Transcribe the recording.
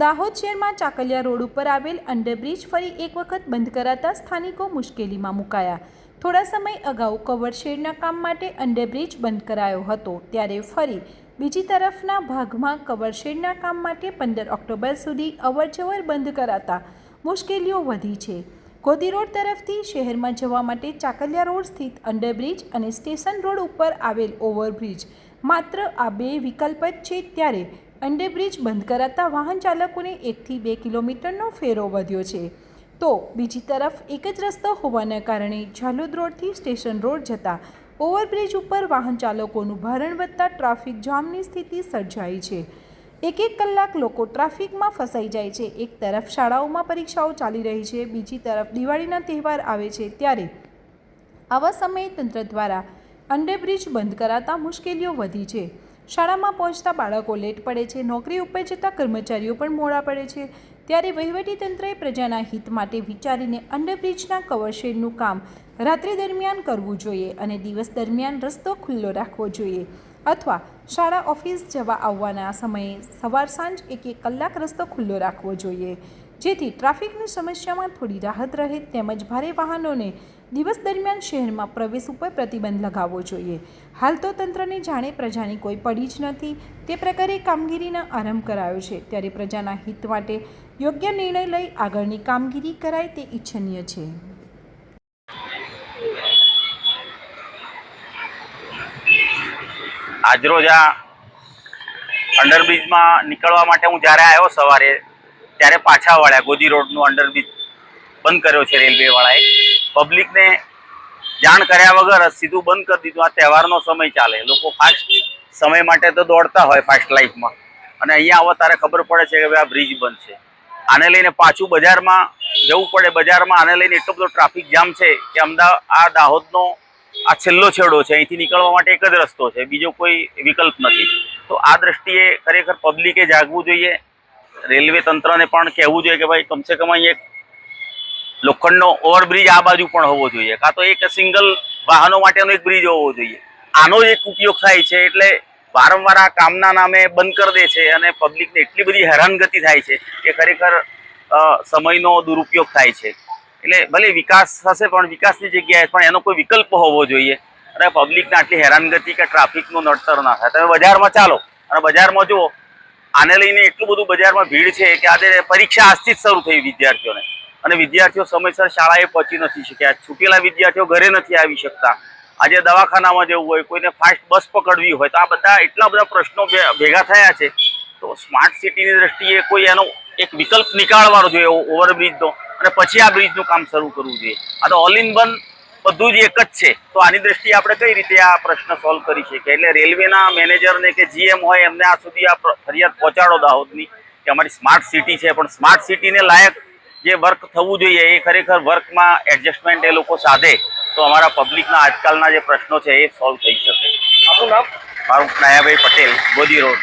દાહોદ શહેરમાં ચાકલિયા રોડ ઉપર આવેલ અંડરબ્રિજ ફરી એક વખત બંધ કરાતા સ્થાનિકો મુશ્કેલીમાં મુકાયા. થોડા સમય અગાઉ કવરશેડના કામ માટે અંડરબ્રિજ બંધ કરાયો હતો. ત્યારે ફરી બીજી તરફના ભાગમાં કવરશેડના કામ માટે પંદર ઓક્ટોબર સુધી અવરજવર બંધ કરાતા મુશ્કેલીઓ વધી છે. ગોદી રોડ તરફથી શહેરમાં જવા માટે ચાકલિયા રોડ સ્થિત અંડરબ્રિજ અને સ્ટેશન રોડ ઉપર આવેલ ઓવરબ્રિજ માત્ર આ બે વિકલ્પ જ છે ત્યારે અંડરબ્રિજ બંધ કરાતા વાહન ચાલકોને એકથી બે કિલોમીટરનો ફેરો વધ્યો છે. તો બીજી તરફ એક જ રસ્તો હોવાના કારણે ઝાલોદ રોડથી સ્ટેશન રોડ જતા ઓવરબ્રિજ ઉપર વાહન ચાલકોનું ભારણ વધતા ટ્રાફિક જામની સ્થિતિ સર્જાઈ છે. એક એક કલાક લોકો ટ્રાફિકમાં ફસાઈ જાય છે. એક તરફ શાળાઓમાં પરીક્ષાઓ ચાલી રહી છે. બીજી તરફ દિવાળીના તહેવાર આવે છે ત્યારે આવા સમયે તંત્ર દ્વારા અંડરબ્રિજ બંધ કરાતા મુશ્કેલીઓ વધી છે. શાળામાં પહોંચતા બાળકો લેટ પડે છે, નોકરી ઉપર જતા કર્મચારીઓ પણ મોડા પડે છે. ત્યારે વહીવટીતંત્રએ પ્રજાના હિત માટે વિચારીને અંડરબ્રિજના કવરશેડનું કામ રાત્રિ દરમિયાન કરવું જોઈએ અને દિવસ દરમિયાન રસ્તો ખુલ્લો રાખવો જોઈએ. અથવા શાળા ઓફિસ જવા આવવાના સમયે સવાર સાંજ એક એક કલાક રસ્તો ખુલ્લો રાખવો જોઈએ. જેથી ટ્રાફિકની સમસ્યામાં થોડી રાહત રહે તેમજ ભારે વાહનોને દિવસ દરમિયાન શહેરમાં પ્રવેશ ઉપર પ્રતિબંધ લગાવવો જોઈએ. હાલ તો તંત્રને જાણે પ્રજાની કોઈ પડી જ નથી. તે પ્રકારે કામગીરીનો આરંભ કરાયો છે. ત્યારે પ્રજાના હિત માટે યોગ્ય નિર્ણય લઈ આગળની કામગીરી કરાય તે ઈચ્છનીય છે. આજરોજ આ અંડરબ્રિજમાં નીકળવા માટે હું જ્યારે આવ્યો સવારે ત્યારે પાછા વળ્યા. ગોદી રોડનું અંડરબ્રિજ બંધ કર્યો છે રેલવેવાળાએ. પબ્લિકને જાણ કર્યા વગર સીધું બંધ કરી દીધું. આ તહેવારનો સમય ચાલે. લોકો ફાસ્ટ સમય માટે તો દોડતા હોય ફાસ્ટ લાઈફમાં અને અહીંયા આવો તારે ખબર પડે છે કે આ બ્રિજ બંધ છે. આને લઈને પાછું બજારમાં જવું પડે. બજારમાં આને લઈને એટલો બધો ટ્રાફિક જામ છે કે અમદાવાદ આ દાહોદનો આ છેલ્લો છેડો છે. અહીંથી નીકળવા માટે એક જ રસ્તો છે. બીજો કોઈ વિકલ્પ નથી. તો આ દ્રષ્ટિએ ખરેખર પબ્લિકે જાગવું જોઈએ. રેલવે તંત્રને પણ કહેવું જોઈએ કે ભાઈ કમસે કમ એક લોખંડનો ઓવરબ્રિજ આ બાજુ પણ હોવો જોઈએ. કાં તો એક સિંગલ વાહનો માટેનો એક બ્રિજ હોવો જોઈએ. આનો એક ઉપયોગ થાય છે એટલે વારંવાર આ કામના નામે બંધ કરી દે છે અને પબ્લિકને એટલી બધી હેરાનગતિ થાય છે કે ખરેખર સમયનો દુરુપયોગ થાય છે. એટલે ભલે વિકાસ થશે પણ વિકાસની જગ્યાએ પણ એનો કોઈ વિકલ્પ હોવો જોઈએ. અને પબ્લિકને આટલી હેરાનગતિ કે ટ્રાફિકનું નડતર ના થાય. તમે બજારમાં ચાલો અને બજારમાં જુઓ આને લઈને એટલું બધું બજારમાં ભીડ છે કે આજે પરીક્ષા આજથી જ શરૂ થઈ વિદ્યાર્થીઓને. અને વિદ્યાર્થીઓ સમયસર શાળાએ પહોંચી નથી શક્યા. છૂટેલા વિદ્યાર્થીઓ ઘરે નથી આવી શકતા. આજે દવાખાનામાં જવું હોય, કોઈને ફાસ્ટ બસ પકડવી હોય, તો આ બધા એટલા બધા પ્રશ્નો ભેગા થયા છે. તો સ્માર્ટ સિટીની દ્રષ્ટિએ કોઈ એનો એક વિકલ્પ નીકાળવાનો જોઈએ ઓવરબ્રિજનો અને પછી આ બ્રિજનું કામ શરૂ કરવું જોઈએ. આ તો ઓલ ઇન વન બધું જ એક જ છે. તો આની દ્રષ્ટિએ આપણે કઈ રીતે આ પ્રશ્ન સોલ્વ કરી શકીએ? એટલે રેલવેના મેનેજરને કે જીએમ હોય એમને આ સુધી આ ફરિયાદ પહોંચાડો દાહોદની કે અમારી સ્માર્ટ સિટી છે. પણ સ્માર્ટ સિટીને લાયક જે વર્ક થવું જોઈએ એ ખરેખર વર્કમાં એડજસ્ટમેન્ટ એ લોકો સાધે. તો અમારા પબ્લિકના આજકાલના જે પ્રશ્નો છે એ સોલ્વ થઈ શકે. આપણું નામ? મારું નાયાભાઈ પટેલ ગોદી રોડ